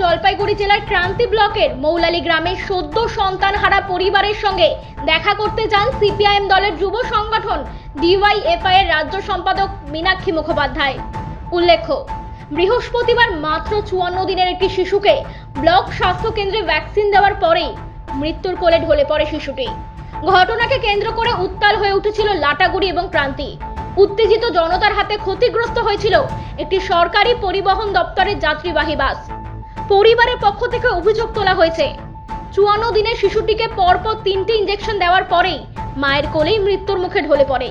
জলপাইগুড়ি জেলার ক্রান্তি ব্লকের মৌলালী গ্রামের সদ্য সন্তান হারা পরিবারের সঙ্গে দেখা করতে যান সিপিআইএম দলের যুব সংগঠন ডিওয়াইএফআই এর রাজ্য সম্পাদক মীনাক্ষী মুখোপাধ্যায়। উল্লেখ্য, বৃহস্পতিবার মাত্র চুয়ান্ন দিনের একটি শিশুকে ব্লক স্বাস্থ্য কেন্দ্রে ভ্যাকসিন দেওয়ার পরেই মৃত্যুর কোলে ঢলে পড়ে শিশুটি। ঘটনাকে কেন্দ্র করে উত্তাল হয়ে উঠেছিল লাটাগুড়ি এবং ক্রান্তি। উত্তেজিত জনতার হাতে ক্ষতিগ্রস্ত হয়েছিল একটি সরকারি পরিবহন দপ্তরের যাত্রীবাহী বাস। পরিবারের পক্ষ থেকে অভিযোগ তোলা হয়েছে। চুয়ান্ন দিনে শিশুটিকে পরপর তিনটি ইঞ্জেকশন দেওয়ার পরেই মায়ের কোলেই মৃত্যুর মুখে ঢলে পড়ে।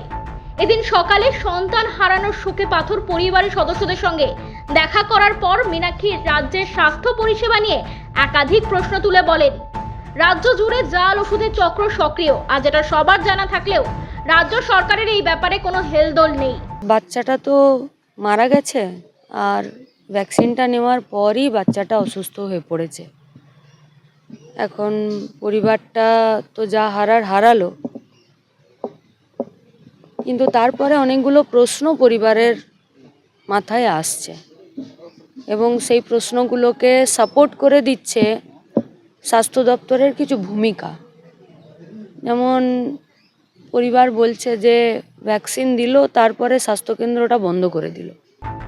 এদিন সকালে সন্তান হারানোর শোকে পাথর পরিবারের সদস্যদের সঙ্গে দেখা করার পর মীনাক্ষী রাজ্যের স্বাস্থ্য পরিষেবা নিয়ে একাধিক প্রশ্ন তুলে বলেন। রাজ্য জুড়ে জাল ওষুধের চক্র সক্রিয় আজ এটা সবার জানা থাকলেও রাজ্য সরকারের এই ব্যাপারে কোনো হেলদোল নেই। বাচ্চাটা তো মারা গেছে, আর ভ্যাকসিনটা নেওয়ার পরই বাচ্চাটা অসুস্থ হয়ে পড়েছে। এখন পরিবারটা তো যা হারার হারালো। কিন্তু তারপরে অনেকগুলো প্রশ্ন পরিবারের মাথায় আসছে এবং সেই প্রশ্নগুলোকে সাপোর্ট করে দিচ্ছে স্বাস্থ্য দপ্তরের কিছু ভূমিকা। যেমন পরিবার বলছে যে, ভ্যাকসিন দিল, তারপরে স্বাস্থ্যকেন্দ্রটা বন্ধ করে দিল।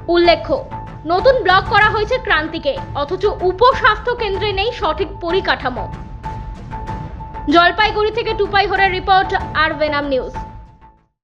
উল্লেখ্য নতুন ব্লক করা হয়েছে ক্রান্তিকে, অথচ উপস্বাস্থ্য কেন্দ্রে নেই সঠিক পরিকাঠামো। জলপাইগুড়ি থেকে টুপাই রিপোর্ট আর ভেনাম নিউজ।